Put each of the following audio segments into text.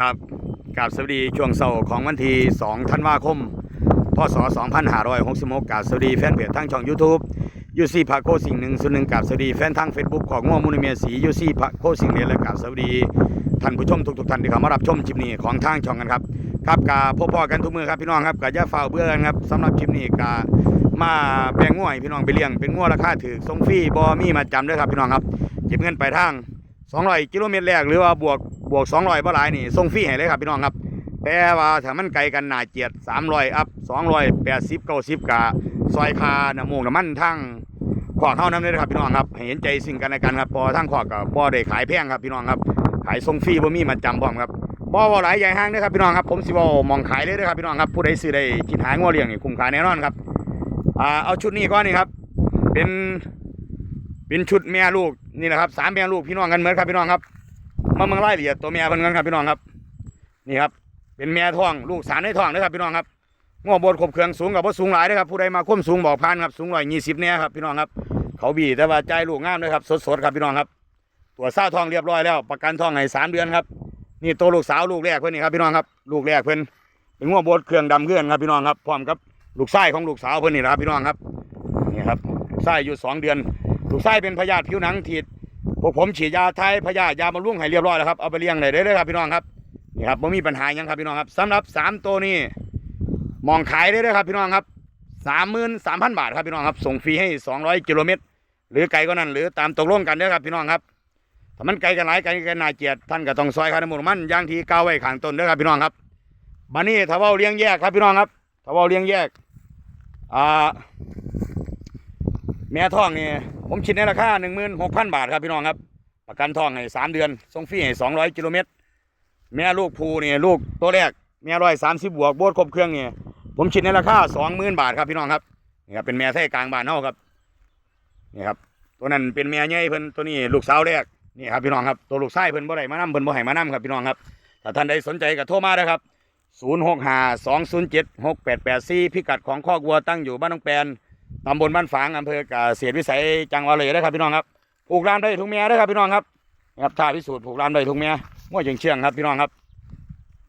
ครับกาบสวัสดีช่วงเสาร์ของวันที่2ธันวาคม พศ 2566กราบสวัสดีแฟนเพจทางช่อง YouTube ยูซี่พักโคสิ่งหนึ่งส่วนหนึ่งกาบสวัสดีแฟนทาง Facebook ของง่วงมูลเมียสียูซี่พักโคสิ่งเรียนและกาบสวัสดีท่านผู้ชมทุกๆท่านที่เข้ามารับชมคลิปนี้ของทางช่องกันครับครับกาพบพอกันทุกมือครับพี่น้องครับกาจะฝ่าเบื่อกันครับสำหรับคลิปนี้กามาแบ่งง่วยพี่น้องไปเลี้ยงเป็นง่วราคาถือทรงฟรีบอมีมาจำด้วยครับพี่น้องครับเก็บเงินไปลายทาง 200กิโลเมตรแรกหรือว่าบวกบ วก200บ่หลายนี่ส่งฟรีให้เลยครับพี่น้องครับแต่ว่าถ้ามันไกลกันหนาเจียด300อัพ280 90กะซอยคาน้ำมูกน้ำมันทั้งขวากเข้าน้ำเลยครับพี่น้องครับเห็นใจสิ่งกันและกันครับพอทั้งขวากกับบ่ได้ขายแพงครับพี่น้องครับขายส่งฟรีบ่มีมันจำพร้อมครับบ่ว่หลายใหญ่ห้างนะครับพี่น้องครับผมสิบ่มองขายเลยนะครับพี่น้องครับผู้ใดซื้อได้คิดหางัวเลี้ยงนี่คุ้มค่าแน่นอนครับอ่าเอาชุดนี้ก่อนนี่ครับ เป็นเป็นชุดแม่ลูกนี่แหละครับสามแม่ลูกพี่น้องกันเหมือนครับพี่น้องครับ มาเมืองไร่ละเอียดตัวแม่เพิ่นกันครับพี่น้องครับ นี่ครับ เป็นแม่ท้องลูกสารในท้องนะครับพี่น้องครับงอบดขบเครื่องสูงกับว่าสูงหลายนะครับผู้ใดมาค้มสูงบอกพานครับสูงร้อยยี่สิบเนี่ยครับพี่น้องครับเขาบีแต่ว่าใจลูกงามเลยครับสดๆครับพี่น้องครับ ตัวเศร้าทองเรียบร้อยแล้วประกันทองให้สามเดือนครับนี่ตัวลูกสาวลูกแรกเพื่อนนี่ครับพี่น้องครับลูกแรกเพื่อนเป็นงวบดเครื่องดำเคลื่อนครับพี่น้องครับพร้อมกับลูกไส้ของลูกสาวเพื่อนนี่นะครับพี่น้องครับนี่ครับไส้อยู่สองเดือน ลูกไส้เป็นพยาธิผิวหนังถีด พวกผมฉีดยาไทยพยาธยาบำรุงให้เรียบร้อยแล้วครับเอาไปเลี้ยงได้เลยครับพี่น้องครับนี่ครับไม่มีปัญหายังครับพี่น้องครับสำหรับสามตัวนี้มองขายได้เลยครับพี่น้องครับสามหมื่นสามพันบาทครับพี่น้องครับส่งฟรีให้สองร้อยกิโลเมตรหรือไกลก็นั่นหรือตามตกลงกันเด้ครับพี่น้องครับถ้ามันไกลกันหลายไกลกันนาเจียดท่านก็ต้องซอยคาร์ดมูลมันย่างที่ก้าวไว้ขางต้นเด้ครับพี่น้องครับบันนี้ถ้าว่าเลี้ยงแยกครับพี่น้องครับถ้าว่าเลี้ยงแยกอ่าแม่ท้องนี่ ผมคิดในราคาหนึ่งหมื่นหกพันบาทครับพี่น้องครับ ประกันทองให้สามเดือนส่งฟรีให้สองร้อยกิโลเมตร แม่ลูกภูนี่ลูกตัวแรกแม่ร้อยสามสิบบวกโบดครบเครื่องนี่ผมคิดในราคาสองหมื่นบาทครับพี่น้องครับนี่ครับเป็นแม่ไทยกลางบ้านเฮาครับนี่ครับตัวนั้นเป็นแม่ใหญ่เพิ่นตัวนี้ลูกสาวแรกนี่ครับพี่น้องครับตัวลูกชายเพิ่นบ่ได้มานํเพิ่นบ่ให้มานํครับพี่น้องครับถ้าท่านใดสนใจก็โทรมาเด้ครับ0652076884พิกัดของคอกวัวตั้งอยู่บ้านน้องแปน ตำบลบ้านฝางอำเภอกเกษตรวิสัยจังหวัดเลยนะครับพี่น้องครับผูกร้านได้ทุกเมียนะครับพี่น้องครับนะครับถ้าพิสูจน์ผูกร้านได้ทุกเมียมั่วเชียงเชียงครับพี่น้องครับ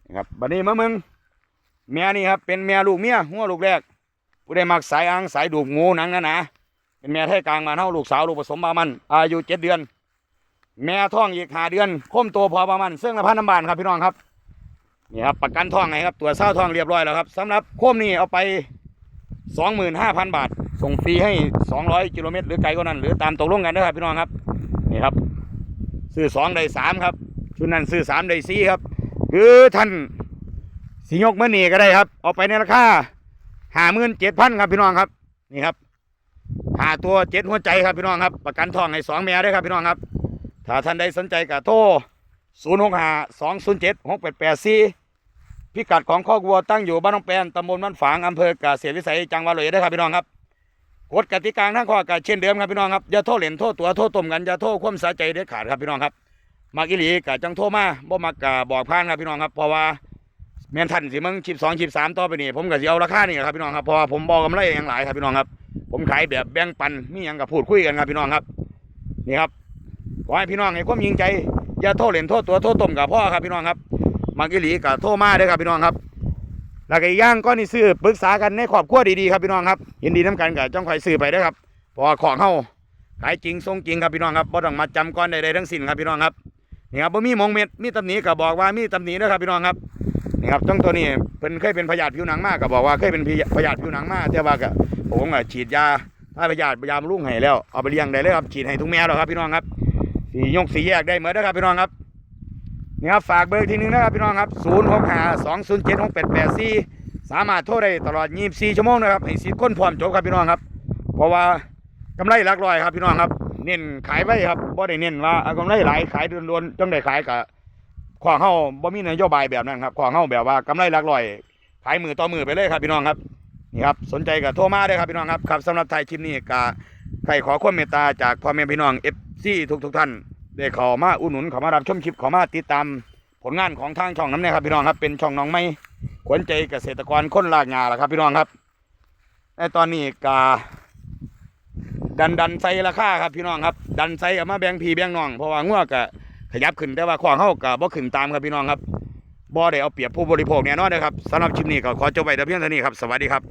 นะครับบัดนี้มะมึงเมียนี่ครับเป็นเมียลูกเมียหัวลูกแรกผู้ได้มักสายอ่างสายดูงูหนังนะนะเป็นเมียไทยกลางมาเท่าลูกสาวลูกผสมบามันอายุเจ็ดเดือนแม่ท้องอีกหาเดือนค้มโตพอประมาณเสื่องละพันน้ำบานครับพี่น้องครับนี่ครับประกันท้องไงครับตัวเศร้าท้องเรียบร้อยแล้วครับสำหรับโคมนี่เอาไปสองหมื่นห้าพันบาท ส่งฟรีให้สองร้อยกิโลเมตรหรือไกลกว่านั้น หรือตามตกลงกันนะครับพี่น้องครับนี่ครับ ซื้อสองได้สามครับ ชุดนั้นซื้อสามได้สี่ครับ คือท่านสียกมื่อนี่ก็ได้ครับ เอาไปในราคาห้าหมื่นเจ็ดพันครับพี่น้องครับ นี่ครับหาตัวเจ็ดหัวใจครับพี่น้องครับ ประกันทองให้สองเมียด้วยครับพี่น้องครับ ถ้าท่านใดสนใจก็โทรศูนย์หกห้าสองศูนย์เจ็ดหกแปดแปดสี่พิกัดของข้อกวัวตั้งอยู่บ้านน้องแปนตำบลบ้านฝางอำเภอกเกษตรวิสัยจังหวัดเลยได้ครับพี่น้องครับ กฎกติกาทั้งข้อก็เช่นเดิมครับพี่น้องครับอย่าโทษเหรียญโทษตัวโทษต้มกันอย่าโทษความสาใจเด็ดขาดครับพี่น้องครับมากอิหลีกะจังโทษมาบ่มากะบอกพานครับพี่น้องครับเพราะว่าแมนทันสิมึงชิบสองชิบสามต่อไปนี่ผมก็สิเอาราคานี่ครับพี่น้องครับเพราะว่าผมบอกกำไรอย่างหลายครับพี่น้องครับ ผมขายแบบแบ่งปันมีหยังกับพูดคุยกันครับพี่น้องครับนี่ครับขอให้พี่น้องให้ความยิงใจอย่าโทษเหรียญโทษตัวโทษต้มกับพ่อครับพี่น้องครับมากอิหลีกะโทษมาเด้อครับพี่น้องครับ แล้วก็อีกอย่างก็นี่ซื้อปรึกษากันในครอบครัวดีๆครับพี่น้องครับยินดีน้ำกันกับจ้องคอยซื้อไปด้อครับพราะว่าของเฮาขายจริงทรงจริงครับพี่น้องครับบ่ต้องมาจำก้อนใดๆทั้งสิ้นครับพี่น้องครับนี่ครับบ่มีมองเม็ดมีตำหนิก็บอกว่ามีตำหนินะครับพี่น้องครับนี่ครับต้องตัวนี้เพิ่นเคยเป็นพยาธิผิวหนังมากก็บอกว่าเคยเป็นพยาธิผิวหนังมากแต่ว่าก็ผมก็ฉีดยาถ้าพยาธิยาบำรุงให้แล้วเอาไปเลี้ยงได้เลยครับฉีดให้ทุกแม่แล้วครับพี่น้องครับสียกสีแยกได้เหมือนนะครับพี่น้องครับ นี่ครับฝากเบอร์ทีนึงนะครับพี่น้องครับ0 6 5 2 0 7 6 8 8 4สามารถโทรได้ตลอด24ชั่วโมงนะครับให้สิทธิ์คนพร้อมจบครับพี่น้องครับ เพราะว่ากำไรหลักร้อยครับพี่น้องครับ เน้นขายไว้ครับบ่ได้เน้นว่าเอากำไรหลายขายล้วนๆจังได้ขายกับของเฮาบ่มีนโยบายแบบนั้นครับของเฮาแบบว่ากำไรหลักร้อย ขายมือต่อมือไปเลยครับพี่น้องครับนี่ครับสนใจก็โทรมาได้ครับพี่น้องครับครับสำหรับไทยคลิปนี้ก็ใครขอความเมตตาจากพ่อแม่พี่น้อง FC ทุกทุกๆท่าน ได้ข้ามาอุดหนุนข้ามารับชมคลิปข้ามาติดตามผลงานของทางช่องน้ำเนี่ยครับพี่น้องครับเป็นช่องน้องไม่ขวัญใจเกษตรกรคนลากงาละครับพี่น้องครับในตอนนี้กาดันดันใส่ราคาครับพี่น้องครับดันใส่เอามาแบ่งพี่แบ่งน้องเพราะว่างัวกะขยับขึ้นแต่ว่าขวางเฮากะบ่ขึ้นตามครับพี่น้องครับบ่ได้เอาเปรียบผู้บริโภคแน่นอนนะครับสำหรับคลิปนี้ก็ขอจบไว้แต่เพียงเท่านี้ครับสวัสดีครับ